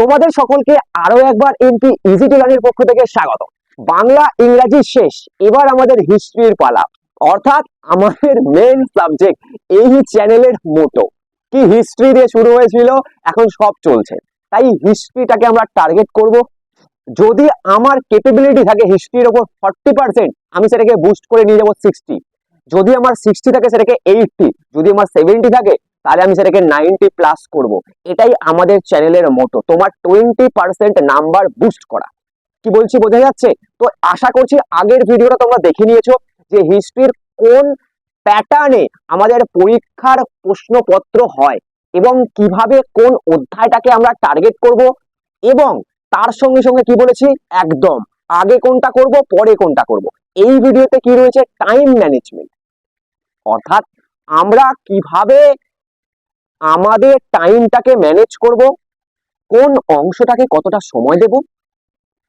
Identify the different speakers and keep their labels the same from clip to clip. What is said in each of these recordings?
Speaker 1: তোমাদের সকলকে আরও একবার এমপি ইজি টিলানের পক্ষ থেকে স্বাগত। বাংলা ইংরাজি শেষ, এবার আমাদের হিস্ট্রির পালা। অর্থাৎ আমাদের মেন সাবজেক্ট এই চ্যানেলের মোটো কি হিস্ট্রি দিয়ে শুরু হয়েছিল? এখন সব চলছে। তাই হিস্ট্রিটাকে আমরা টার্গেট করব। যদি আমার কেপেবিলিটি থাকে হিস্ট্রির ওপর ফর্টি পার্সেন্ট আমি সেটাকে বুস্ট করে নিয়ে যাব সিক্সটি যদি আমার সিক্সটি থাকে সেটাকে এইটটি যদি আমার সেভেন্টি থাকে তাহলে আমি সেটাকে নাইনটি প্লাস করব। এটাই আমাদের চ্যানেলের মোটো তোমার টোয়েন্টি পার্সেন্ট নাম্বার বুস্ট করা। কি বলছি, বোঝা যাচ্ছে? তো আশা করছি আগের ভিডিওটা তোমরা দেখে নিয়েছো যে হিস্ট্রির কোন প্যাটার্নে আমাদের পরীক্ষার প্রশ্নপত্র হয় এবং কীভাবে কোন অধ্যায়টাকে আমরা টার্গেট করব এবং তার সঙ্গে সঙ্গে কি বলেছি? একদম। আগে কোনটা করব, পরে কোনটা করব। এই ভিডিওতে কি রয়েছে? টাইম ম্যানেজমেন্ট অর্থাৎ আমরা কীভাবে আমাদের টাইমটাকে ম্যানেজ করব। কোন অংশটাকে কতটা সময় দেব?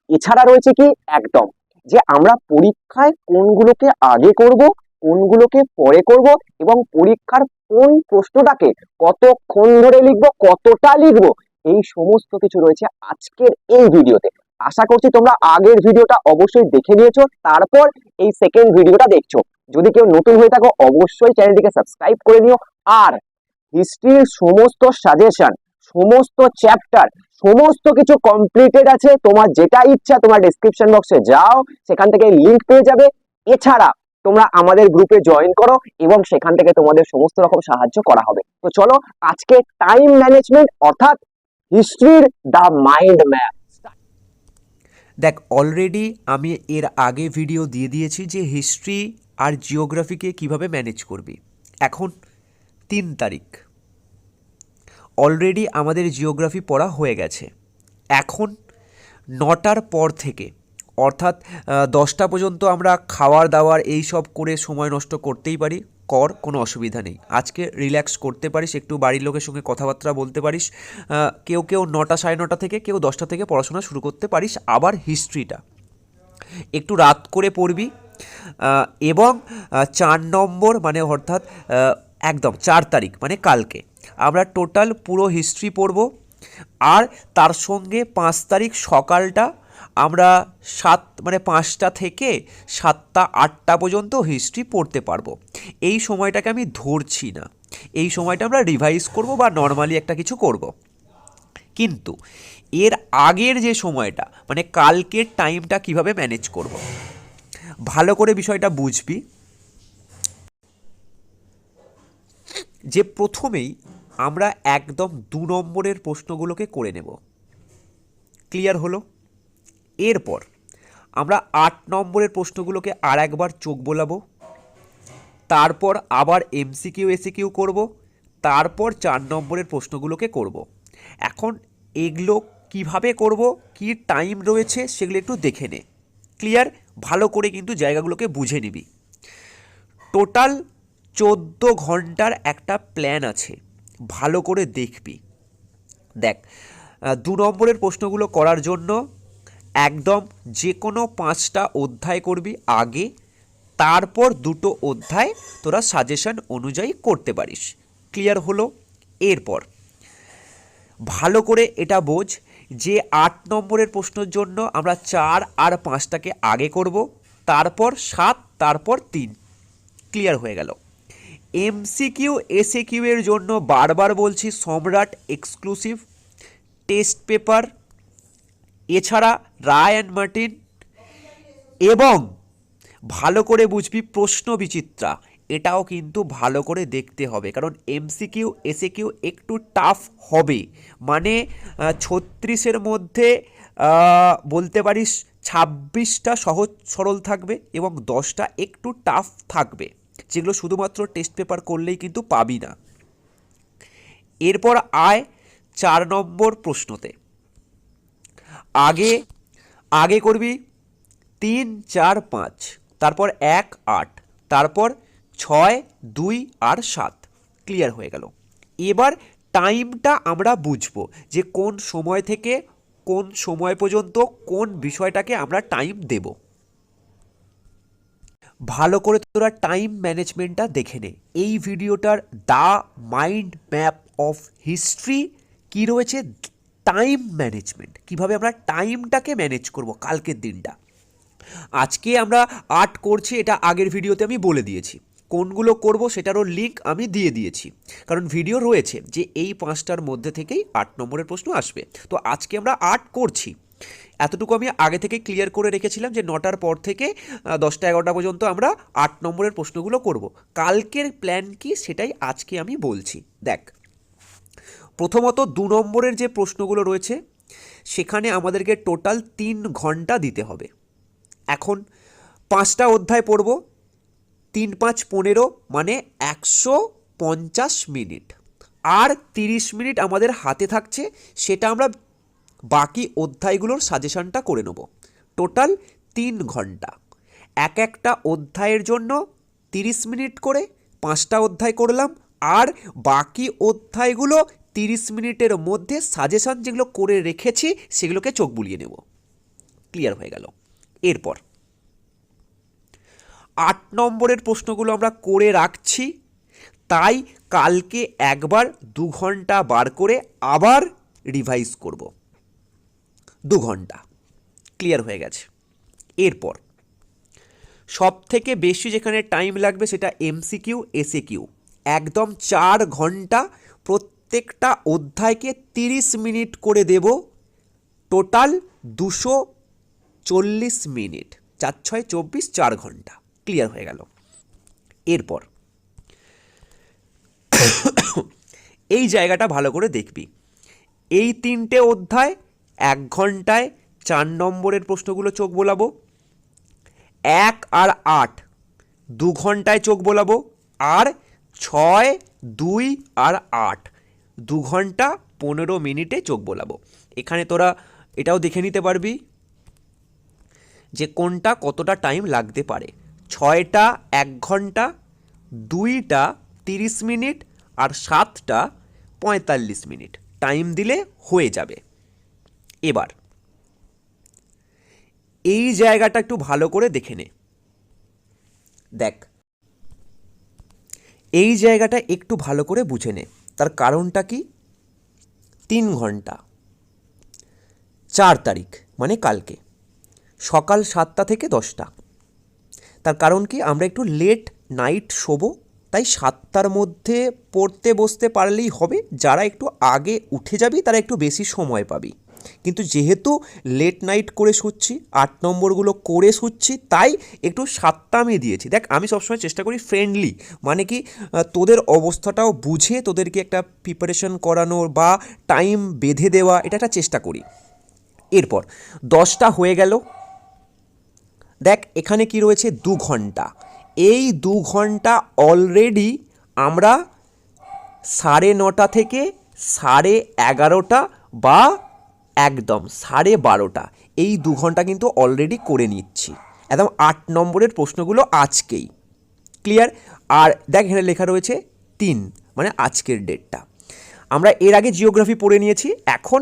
Speaker 1: এছাড়া রয়েছে কি? একদম। যে আমরা পরীক্ষায় কোনগুলোকে আগে করব, কোনগুলোকে পরে করব এবং পরীক্ষার কোন প্রশ্নটাকে কতক্ষণ ধরে লিখব, কতটা লিখব, এই সমস্ত কিছু রয়েছে আজকের এই ভিডিওতে। আশা করছি তোমরা আগের ভিডিওটা অবশ্যই দেখে নিয়েছো, তারপর এই সেকেন্ড ভিডিওটা দেখছ। যদি কেউ নতুন হয়ে থাকো, অবশ্যই চ্যানেলটিকে সাবস্ক্রাইব করে নিও। আর হিস্ট্রির সমস্ত সাজেশন সমস্ত চ্যাপ্টার সমস্ত কিছু কমপ্লিটেড আছে। তোমার যেটা ইচ্ছা তোমার ডেসক্রিপশন বক্সে যাও, সেখান থেকে লিংক পেয়ে যাবে। এছাড়া তোমরা আমাদের গ্রুপে জয়েন করো এবং সেখান থেকে তোমাদের সমস্ত রকম সাহায্য করা হবে। তো চলো, আজকে টাইম ম্যানেজমেন্ট অর্থাৎ হিস্ট্রির দ্য মাইন্ড ম্যাপ
Speaker 2: দেখ অলরেডি আমি এর আগে ভিডিও দিয়ে দিয়েছি যে হিস্ট্রি আর জিওগ্রাফিকে কীভাবে ম্যানেজ করবি। এখন তিন তারিখ। অলরেডি আমাদের জিওগ্রাফি পড়া হয়ে গেছে। এখন নটার পর থেকে, অর্থাৎ দশটা পর্যন্ত আমরা খাওয়ার দাওয়ার এই সব করে সময় নষ্ট করতেই পারি, কর কোনো অসুবিধা নেই। আজকে রিল্যাক্স করতে পারিস, একটু বাড়ির লোকের সঙ্গে কথাবার্তা বলতে পারিস কেউ কেউ নটা সাড়ে নটা থেকে, কেউ দশটা থেকে পড়াশোনা শুরু করতে পারিস, আবার হিস্ট্রিটা একটু রাত করে পড়বি এবং চার নম্বর মানে অর্থাৎ একদম চার তারিখ মানে কালকে। আমরা টোটাল পুরো হিস্ট্রি পড়ব। আর তার সঙ্গে পাঁচ তারিখ সকালটা আমরা সাত মানে পাঁচটা থেকে সাতটা, আটটা পর্যন্ত হিস্ট্রি পড়তে পারব। এই সময়টাকে আমি ধরছি না। এই সময়টা আমরা রিভাইজ করব বা নর্মালি একটা কিছু করব। কিন্তু এর আগের যে সময়টা মানে কালকের টাইমটা কীভাবে ম্যানেজ করব? ভালো করে বিষয়টা বুঝবি। যে প্রথমেই আমরা একদম দু নম্বরের প্রশ্নগুলোকে করে নেব। ক্লিয়ার হলো? এরপর আমরা আট নম্বরের প্রশ্নগুলোকে আর একবার চোখ বোলাবো। তারপর আবার এমসিকিউ এসিকিউ করব। তারপর চার নম্বরের প্রশ্নগুলোকে করব। এখন এগুলো কীভাবে করব, কি টাইম রয়েছে সেগুলো একটু দেখে নে। ক্লিয়ার ভালো করে কিন্তু জায়গাগুলোকে বুঝে নিবি। টোটাল চোদ্দ ঘণ্টার একটা প্ল্যান আছে। ভালো করে দেখবি। দেখ দু নম্বরের প্রশ্নগুলো করার জন্য একদম যে কোনো পাঁচটা অধ্যায় করবি আগে, তারপর দুটো অধ্যায় তোরা সাজেশন অনুযায়ী করতে পারিস। ক্লিয়ার হলো? এরপর, ভালো করে এটা বোঝ যে আট নম্বরের প্রশ্নের জন্য আমরা চার আর পাঁচটাকে আগে করব, তারপর সাত, তারপর তিন। ক্লিয়ার হয়ে গেল। এমসিকিউ এসএকিউ এর জন্য বারবার বলছি সম্রাট এক্সক্লুসিভ টেস্ট পেপার, এছাড়া রায় অ্যান্ড মার্টিন, এবং ভালো করে বুঝবি প্রশ্ন বিচিত্রা। এটাও কিন্তু ভালো করে দেখতে হবে, কারণ এমসিকিউ, এসএকিউ একটু টাফ হবে। মানে ছত্রিশের মধ্যে বলতে পারিস ছাব্বিশটা সহজ সরল থাকবে এবং দশটা একটু টাফ থাকবে। যেগুলো শুধুমাত্র টেস্ট পেপার করলেই কিন্তু পাবি না। এরপর আয় চার নম্বর প্রশ্নতে। আগে আগে করবি তিন, চার, পাঁচ, তারপর এক, আট, তারপর ছয়, দুই আর সাত। ক্লিয়ার হয়ে গেল। এবার টাইমটা আমরা বুঝব যে কোন সময় থেকে কোন সময় পর্যন্ত কোন বিষয়টাকে আমরা টাইম দেব। ভালো করে তোরা টাইম ম্যানেজমেন্টটা দেখে নে। এই ভিডিওটার the mind map of history কি রয়েছে? Time management. কীভাবে আমরা টাইমটাকে ম্যানেজ করব কালকের দিনটা? আজকে আমরা আর্ট করছি, এটা আগের ভিডিওতে আমি বলে দিয়েছি। কোনগুলো করব সেটারও লিঙ্ক আমি দিয়ে দিয়েছি। কারণ ভিডিও রয়েছে যে এই পাঁচটার মধ্যে থেকেই আট নম্বরের প্রশ্ন আসবে। তো আজকে আমরা আর্ট করছি। এতটুকু আমি আগে থেকে ক্লিয়ার করে রেখেছিলাম যে নটার পর থেকে দশটা এগারোটা পর্যন্ত আমরা আট নম্বরের প্রশ্নগুলো করব। কালকের প্ল্যান কি সেটাই আজকে আমি বলছি। দেখ, প্রথমত দু নম্বরের যে প্রশ্নগুলো রয়েছে, সেখানে আমাদেরকে টোটাল তিন ঘণ্টা দিতে হবে। এখন পাঁচটা অধ্যায় পড়ব, তিন পাঁচ পনেরো মানে একশো পঞ্চাশ মিনিট। আর তিরিশ মিনিট আমাদের হাতে থাকছে, সেটা আমরা বাকি অধ্যায়গুলোর সাজেশনটা করে নেব। টোটাল তিন ঘণ্টা। এক একটা অধ্যায়ের জন্য তিরিশ মিনিট করে পাঁচটা অধ্যায় করলাম আর বাকি অধ্যায়গুলো তিরিশ মিনিটের মধ্যে সাজেশন যেগুলো করে রেখেছি সেগুলোকে চোখ বুলিয়ে নেব। ক্লিয়ার হয়ে গেল। এরপর আট নম্বরের প্রশ্নগুলো আমরা করে রাখছি। তাই কালকে একবার দু ঘণ্টা বার করে আবার রিভাইজ করব। দু ঘণ্টা। ক্লিয়ার হয়ে গেছে। এরপর সব থেকে বেশি যেখানে টাইম লাগবে সেটা এমসিকিউ এসএ কিউ একদম চার ঘণ্টা প্রত্যেকটা অধ্যায়কে তিরিশ মিনিট করে দেব। টোটাল দুশো চল্লিশ মিনিট। চার, ছয়, চব্বিশ, চার ঘণ্টা। ক্লিয়ার হয়ে গেল। এরপর, এই জায়গাটা ভালো করে দেখবি। এই তিনটে অধ্যায় এক ঘন্টায় চার নম্বরের প্রশ্নগুলো চোখ বোলাবো। এক আর আট, দু ঘন্টায় চোখ বোলাবো। আর ছয়, দুই আর আট, দু ঘণ্টা পনেরো মিনিটে চোখ বোলাবো। এখানে তোরা এটাও দেখে নিতে পারবি যে কোনটা কতটা টাইম লাগতে পারে। ছয়টা এক ঘণ্টা, দুইটা তিরিশ মিনিট, আর সাতটা পঁয়তাল্লিশ মিনিট। টাইম দিলে হয়ে যাবে। এবার। এই জায়গাটা একটু ভালো করে দেখে নে। দেখ। এই জায়গাটা একটু ভালো করে বুঝে নে। তার কারণটা কি? তিন ঘণ্টা। চার তারিখ মানে কালকে। সকাল সাতটা থেকে দশটা। তার কারণ কি? আমরা একটু লেট নাইট শোবো, তাই সাতটার মধ্যে পড়তে বসতে পারলেই হবে। যারা একটু আগে উঠে যাবি, তারা একটু বেশি সময় পাবি। কিন্তু যেহেতু লেট নাইট করে শুচ্ছি, আট নম্বরগুলো করে শুচ্ছি, তাই একটু সাতটা আমি দিয়েছি। দেখ, আমি সবসময় চেষ্টা করি ফ্রেন্ডলি মানে কি তোদের অবস্থাটাও বুঝে তোদেরকে একটা প্রিপারেশন করানোর বা টাইম বেঁধে দেওয়া, এটা একটা চেষ্টা করি। এরপর, দশটা হয়ে গেল। দেখ, এখানে কি রয়েছে? দু ঘণ্টা। এই দু ঘণ্টা অলরেডি আমরা সাড়ে নটা থেকে সাড়ে এগারোটা বা একদম, সাড়ে বারোটা। এই দু ঘণ্টা কিন্তু অলরেডি করে নিচ্ছি। একদম আট নম্বরের প্রশ্নগুলো আজকেই। ক্লিয়ার আর দেখ, এখানে লেখা রয়েছে তিন মানে আজকের ডেটটা আমরা এর আগে জিওগ্রাফি পড়ে নিয়েছি, এখন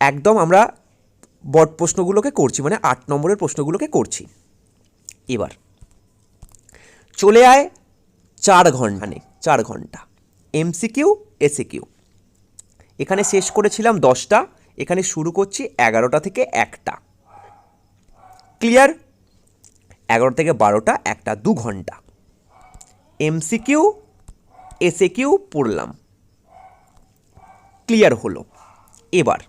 Speaker 2: একদম আমরা বট প্রশ্নগুলোকে করছি মানে আট নম্বরের প্রশ্নগুলোকে করছি। এবার, চলে আয় চার ঘণ্টা। নেই চার ঘণ্টা এমসিকিউ এসিকিউ এখানে শেষ করেছিলাম দশটা। এখানে শুরু করছি এগারোটা থেকে একটা। ক্লিয়ার এগারো থেকে বারোটা, একটা দু ঘণ্টা। এমসিকিউ এসে কিউ পড়লাম। ক্লিয়ার হলো। এবার,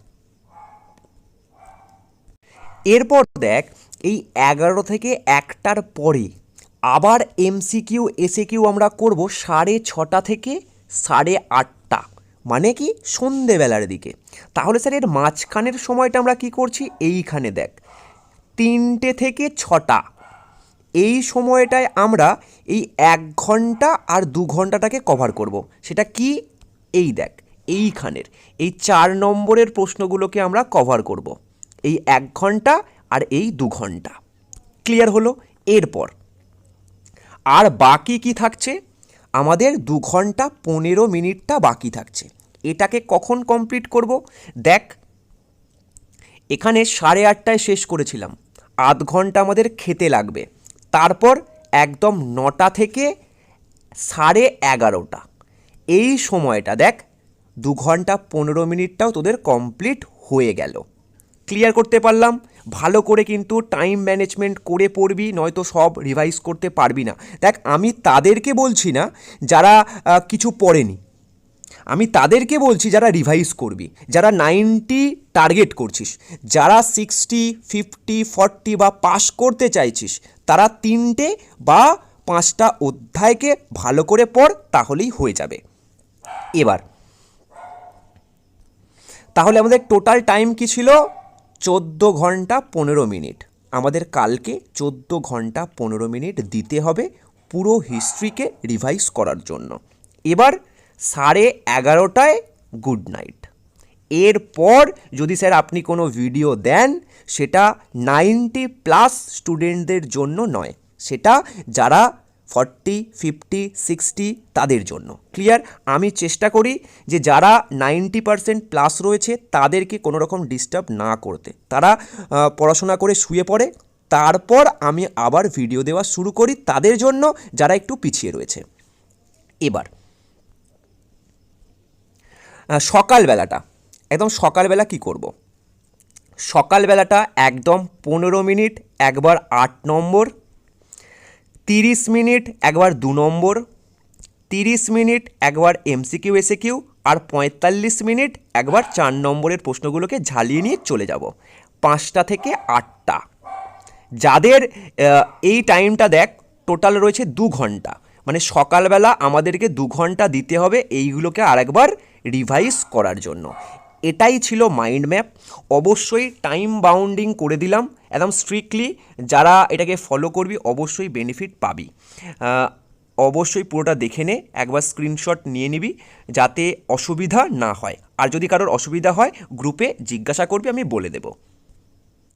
Speaker 2: এরপর দেখ, এই এগারো থেকে একটার পরে আবার এমসিকিউ এসে কিউ আমরা করব সাড়ে ছটা থেকে সাড়ে আটটা। মানে কি? সন্ধেবেলার দিকে। তাহলে স্যার এর মাঝখানের সময়টা আমরা কি করছি? এইখানে দেখ। তিনটে থেকে ছটা। এই সময়টায় আমরা এই এক ঘণ্টা আর দু ঘন্টাটাকে কভার করব। সেটা কি? এই দেখ, এইখানের। এই চার নম্বরের প্রশ্নগুলোকে আমরা কভার করব। এই এক ঘণ্টা আর এই দু ঘণ্টা। ক্লিয়ার হলো? এরপর। আর বাকি কি থাকছে? আমাদের দু ঘণ্টা পনেরো মিনিটটা বাকি থাকছে। এটাকে কখন কমপ্লিট করব? দেখ, এখানে সাড়ে আটটায় শেষ করেছিলাম। আধ ঘণ্টা আমাদের খেতে লাগবে। তারপর একদম নটা থেকে সাড়ে এগারোটা। এই সময়টা দেখ, দু ঘণ্টা পনেরো মিনিটটাও তোদের কমপ্লিট হয়ে গেল। ক্লিয়ার করতে পারলাম। ভালো করে কিন্তু টাইম ম্যানেজমেন্ট করে পড়বি, নয়তো সব রিভাইজ করতে পারবি না। দেখ, আমি তাদেরকে বলছি না যারা কিছু পড়েনি। আমি তাদেরকে বলছি যারা রিভাইজ করবি, যারা নাইনটি টার্গেট করছিস, যারা সিক্সটি ফিফটি ফর্টি বা পাস করতে চাইছিস, তারা তিনটে বা পাঁচটা অধ্যায়কে ভালো করে পড়, তাহলেই হয়ে যাবে। এবার, তাহলে আমাদের টোটাল টাইম কি ছিল? চোদ্দ ঘণ্টা পনেরো মিনিট। আমাদের কালকে চোদ্দ ঘণ্টা পনেরো মিনিট দিতে হবে পুরো হিস্ট্রিকে রিভাইজ করার জন্য। এবার সাড়ে এগারোটায় গুড নাইট। এরপর যদি স্যার আপনি কোনো ভিডিও দেন, সেটা নাইনটি প্লাস স্টুডেন্টদের জন্য নয়, সেটা যারা ফর্টি, ফিফটি, সিক্সটি তাদের জন্য। ক্লিয়ার? আমি চেষ্টা করি যে যারা নাইনটি পারসেন্ট প্লাস রয়েছে তাদেরকে কোনো রকম ডিস্টার্ব না করতে। তারা পড়াশোনা করে শুয়ে পড়ে, তারপর আমি আবার ভিডিও দেওয়া শুরু করি তাদের জন্য যারা একটু পিছিয়ে রয়েছে। এবার সকালবেলাটা। একদম সকালবেলা কি করব? সকালবেলাটা একদম পনেরো মিনিট, একবার আট নম্বর তিরিশ মিনিট, একবার দু নম্বর, তিরিশ মিনিট, একবার এমসিকিউ এসে কিউ আর পঁয়তাল্লিশ মিনিট, একবার চার নম্বরের প্রশ্নগুলোকে ঝালিয়ে নিয়ে চলে যাব। পাঁচটা থেকে আটটা। যাদের এই টাইমটা দেখ, টোটাল রয়েছে দু ঘণ্টা। মানে সকালবেলা আমাদেরকে দু ঘণ্টা দিতে হবে এইগুলোকে আরেকবার রিভাইজ করার জন্য। এটাই ছিল মাইন্ড ম্যাপ অবশ্যই টাইম বাউন্ডিং করে দিলাম। একদম স্ট্রিক্টলি যারা এটাকে ফলো করবি, অবশ্যই বেনিফিট পাবি। অবশ্যই পুরোটা দেখে নে, একবার স্ক্রিনশট নিয়ে নিবি, যাতে অসুবিধা না হয়। আর যদি কারোর অসুবিধা হয় গ্রুপে জিজ্ঞাসা করবি, আমি বলে দেবো।